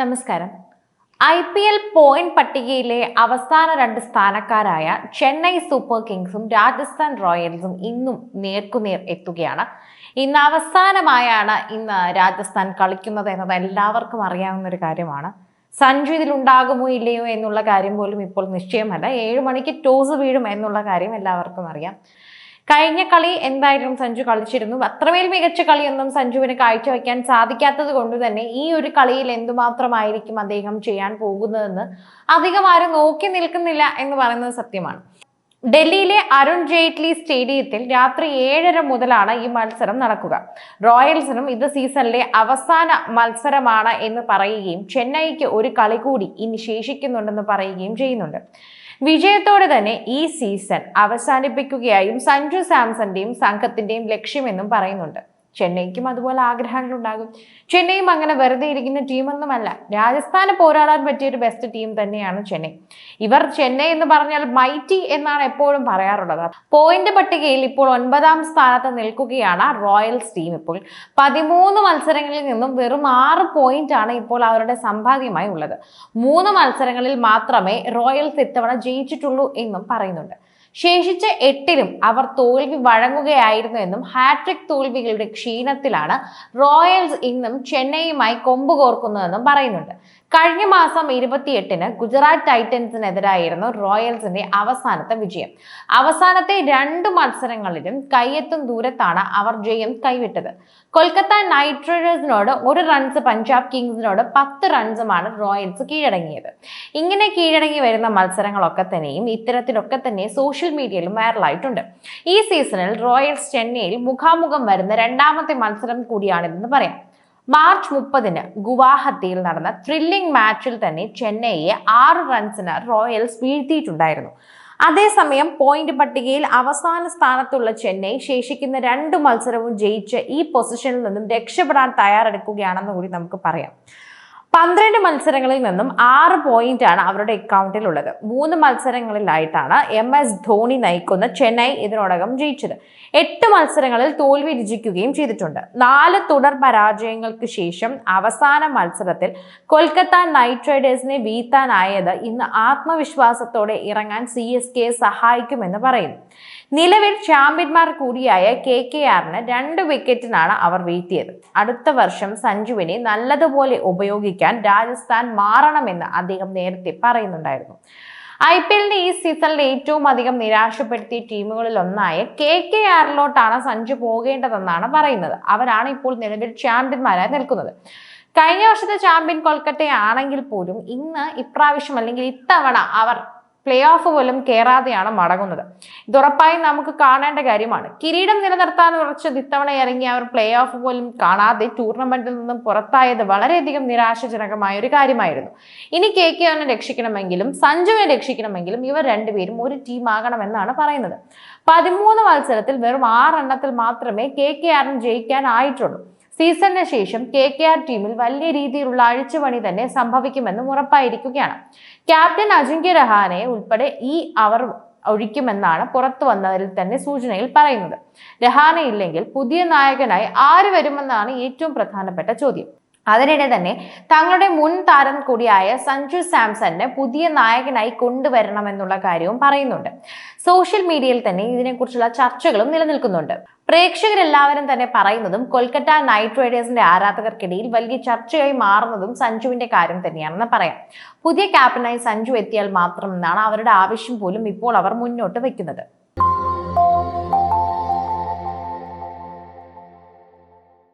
നമസ്കാരം. I P L point പട്ടികയിലെ അവസാന രണ്ട് സ്ഥാനക്കാരായ ചെന്നൈ സൂപ്പർ കിങ്സും രാജസ്ഥാൻ റോയൽസും ഇന്നും നേർക്കുനേർ എത്തുകയാണ്. ഇന്ന് അവസാനമായാണ് ഇന്ന് രാജസ്ഥാൻ കളിക്കുന്നത് എന്നത് എല്ലാവർക്കും അറിയാവുന്ന ഒരു കാര്യമാണ്. സഞ്ജു ഇതിൽ ഉണ്ടാകുമോ ഇല്ലയോ എന്നുള്ള കാര്യം പോലും ഇപ്പോൾ നിശ്ചയമല്ല. ഏഴ് മണിക്ക് ടോസ് വീഴും എന്നുള്ള കാര്യം എല്ലാവർക്കും അറിയാം. കഴിഞ്ഞ കളി എന്തായാലും സഞ്ജു കളിച്ചിരുന്നു? അത്രമേൽ മികച്ച കളിയൊന്നും സഞ്ജുവിന് കാഴ്ചവെക്കാൻ സാധിക്കാത്തത് കൊണ്ട് തന്നെ ഈ ഒരു കളിയിൽ എന്തുമാത്രമായിരിക്കും അദ്ദേഹം ചെയ്യാൻ പോകുന്നതെന്ന് അധികം ആരും നോക്കി നിൽക്കുന്നില്ല എന്ന് പറയുന്നത് സത്യമാണ്. ഡൽഹിയിലെ അരുൺ ജെയ്റ്റ്ലി സ്റ്റേഡിയത്തിൽ രാത്രി ഏഴര മുതലാണ് ഈ മത്സരം നടക്കുക. റോയൽസിനും ഇത് സീസണിലെ അവസാന മത്സരമാണ് എന്ന് പറയുകയും ചെന്നൈക്ക് ഒരു കളി കൂടി ഇനി ശേഷിക്കുന്നുണ്ടെന്ന് പറയുകയും ചെയ്യുന്നുണ്ട്. വിജയത്തോടെ തന്നെ ഈ സീസൺ അവസാനിപ്പിക്കുകയായും സഞ്ജു സാംസന്റെയും സംഘത്തിന്റെയും ലക്ഷ്യമെന്നും പറയുന്നുണ്ട്. ചെന്നൈക്കും അതുപോലെ ആഗ്രഹങ്ങൾ ഉണ്ടാകും. ചെന്നൈയും അങ്ങനെ വെറുതെ ഇരിക്കുന്ന ടീമൊന്നുമല്ല. രാജസ്ഥാന് പോരാടാൻ പറ്റിയ ഒരു ബെസ്റ്റ് ടീം തന്നെയാണ് ചെന്നൈ. ഇവർ ചെന്നൈ എന്ന് പറഞ്ഞാൽ മൈറ്റി എന്നാണ് എപ്പോഴും പറയാറുള്ളത്. പോയിന്റ് പട്ടികയിൽ ഇപ്പോൾ ഒൻപതാം സ്ഥാനത്ത് നിൽക്കുകയാണ് റോയൽസ് ടീം ഇപ്പോൾ. പതിമൂന്ന് മത്സരങ്ങളിൽ നിന്നും വെറും ആറ് പോയിന്റ് ആണ് ഇപ്പോൾ അവരുടെ സമ്പാദ്യമായി ഉള്ളത്. മൂന്ന് മത്സരങ്ങളിൽ മാത്രമേ റോയൽസ് ഇത്തവണ ജയിച്ചിട്ടുള്ളൂ എന്നും പറയുന്നുണ്ട്. ശേഷിച്ച എട്ടിലും അവർ തോൽവി വഴങ്ങുകയായിരുന്നു എന്നും ഹാട്രിക് തോൽവികളുടെ ക്ഷീണത്തിലാണ് റോയൽസ് ഇന്നും ചെന്നൈയുമായി കൊമ്പ് കോർക്കുന്നതെന്നും പറയുന്നുണ്ട്. കഴിഞ്ഞ മാസം ഇരുപത്തിയെട്ടിന് ഗുജറാത്ത് ടൈറ്റൻസിനെതിരായിരുന്നു റോയൽസിന്റെ അവസാനത്തെ വിജയം. അവസാനത്തെ രണ്ട് മത്സരങ്ങളിലും കൈയെത്തും ദൂരത്താണ് അവർ ജയം കൈവിട്ടത്. കൊൽക്കത്ത നൈറ്റ് റൈഡേഴ്സിനോട് ഒരു റൺസ് പഞ്ചാബ് കിങ്സിനോട് പത്ത് റൺസുമാണ് റോയൽസ് കീഴടങ്ങിയത്. ഇങ്ങനെ കീഴടങ്ങി വരുന്ന മത്സരങ്ങളൊക്കെ തന്നെയും ഇത്തരത്തിലൊക്കെ തന്നെ സോഷ്യൽ മീഡിയയിലും വൈറലായിട്ടുണ്ട്. ഈ സീസണിൽ റോയൽസ് ചെന്നൈയിൽ മുഖാമുഖം വരുന്ന രണ്ടാമത്തെ മത്സരം കൂടിയാണിതെന്ന് പറയാം. മാർച്ച് മുപ്പതിന് ഗുവാഹത്തിയിൽ നടന്ന ത്രില്ലിംഗ് മാച്ചിൽ തന്നെ ചെന്നൈയെ ആറ് റൺസിന് റോയൽസ് വീഴ്ത്തിയിട്ടുണ്ടായിരുന്നു. അതേസമയം പോയിന്റ് പട്ടികയിൽ അവസാന സ്ഥാനത്തുള്ള ചെന്നൈ ശേഷിക്കുന്ന രണ്ട് മത്സരവും ജയിച്ച് ഈ പൊസിഷനിൽ നിന്നും രക്ഷപ്പെടാൻ തയ്യാറെടുക്കുകയാണെന്ന് കൂടി നമുക്ക് പറയാം. പന്ത്രണ്ട് മത്സരങ്ങളിൽ നിന്നും ആറ് പോയിന്റ് ആണ് അവരുടെ അക്കൗണ്ടിൽ ഉള്ളത് മൂന്ന് മത്സരങ്ങളിലായിട്ടാണ് എം എസ് ധോണി നയിക്കുന്ന ചെന്നൈ ഇതിനോടകം ജയിച്ചത്. എട്ട് മത്സരങ്ങളിൽ തോൽവി രുചിക്കുകയും ചെയ്തിട്ടുണ്ട്. നാല് തുടർ പരാജയങ്ങൾക്ക് ശേഷം അവസാന മത്സരത്തിൽ കൊൽക്കത്ത നൈറ്റ് റൈഡേഴ്സിനെ വീഴ്ത്താനായത് ഇന്ന് ആത്മവിശ്വാസത്തോടെ ഇറങ്ങാൻ സി എസ് സഹായിക്കുമെന്ന് പറയുന്നു. നിലവിൽ ചാമ്പ്യന്മാർ കൂടിയായ കെ കെ ആറിന് രണ്ട് വിക്കറ്റിനാണ് അവർ വീഴ്ത്തിയത്. അടുത്ത വർഷം സഞ്ജുവിനെ നല്ലതുപോലെ ഉപയോഗിക്കാൻ രാജസ്ഥാൻ മാറണമെന്ന് അദ്ദേഹം നേരത്തെ പറയുന്നുണ്ടായിരുന്നു. ഐ പി എല്ലിന്റെ ഈ സീസണിൽ ഏറ്റവും അധികം നിരാശപ്പെടുത്തിയ ടീമുകളിൽ ഒന്നായ കെ കെ ആറിലോട്ടാണ് സഞ്ജു പോകേണ്ടതെന്നാണ് പറയുന്നത്. അവരാണ് ഇപ്പോൾ നിലവിൽ ചാമ്പ്യന്മാരായി നിൽക്കുന്നത്. കഴിഞ്ഞ വർഷത്തെ ചാമ്പ്യൻ കൊൽക്കത്തയാണെങ്കിൽ പോലും ഇന്ന് ഇപ്രാവശ്യം അല്ലെങ്കിൽ ഇത്തവണ അവർ പ്ലേ ഓഫ് പോലും കയറാതെയാണ് മടങ്ങുന്നത്. ഇത് ഉറപ്പായും നമുക്ക് കാണേണ്ട കാര്യമാണ്. കിരീടം നിലനിർത്താൻ ഉറച്ചത് ഇത്തവണ ഇറങ്ങി അവർ പ്ലേ ഓഫ് പോലും കാണാതെ ടൂർണമെന്റിൽ നിന്നും പുറത്തായത് വളരെയധികം നിരാശജനകമായ ഒരു കാര്യമായിരുന്നു. ഇനി കെ കെ ഒന്നെ രക്ഷിക്കണമെങ്കിലും സഞ്ജുവിനെ രക്ഷിക്കണമെങ്കിലും ഇവർ രണ്ടുപേരും ഒരു ടീം ആകണമെന്നാണ് പറയുന്നത്. പതിമൂന്ന് മത്സരത്തിൽ വെറും ആറെണ്ണത്തിൽ മാത്രമേ കെ കെ ആറിന് ജയിക്കാനായിട്ടുള്ളൂ സീസണിന് ശേഷം കെ കെ ആർ ടീമിൽ വലിയ രീതിയിലുള്ള അഴിച്ചുപണി തന്നെ സംഭവിക്കുമെന്നും ഉറപ്പായിരിക്കുകയാണ്. ക്യാപ്റ്റൻ അജിങ്ക്യ രഹാനെ ഉൾപ്പെടെ ഈ അവർ ഒഴിക്കുമെന്നാണ് പുറത്തു വന്നതിൽ തന്നെ സൂചനയിൽ പറയുന്നത്. രഹാനെ ഇല്ലെങ്കിൽ പുതിയ നായകനായി ആര് വരുമെന്നാണ് ഏറ്റവും പ്രധാനപ്പെട്ട ചോദ്യം. അതിനിടെ തന്നെ തങ്ങളുടെ മുൻ താരം കൂടിയായ സഞ്ജു സാംസണിനെ പുതിയ നായകനായി കൊണ്ടുവരണമെന്നുള്ള കാര്യവും പറയുന്നുണ്ട്. സോഷ്യൽ മീഡിയയിൽ തന്നെ ഇതിനെക്കുറിച്ചുള്ള ചർച്ചകളും നിലനിൽക്കുന്നുണ്ട്. പ്രേക്ഷകരെല്ലാവരും തന്നെ പറയുന്നതും കൊൽക്കത്ത നൈറ്റ് റൈഡേഴ്സിന്റെ ആരാധകർക്കിടയിൽ വലിയ ചർച്ചയായി മാറുന്നതും സഞ്ജുവിന്റെ കാര്യം തന്നെയാണെന്ന് പറയാം. പുതിയ ക്യാപ്റ്റനായി സഞ്ജു എത്തിയാൽ മാത്രമെന്നാണ് അവരുടെ ആവശ്യം പോലും ഇപ്പോൾ അവർ മുന്നോട്ട് വെക്കുന്നത്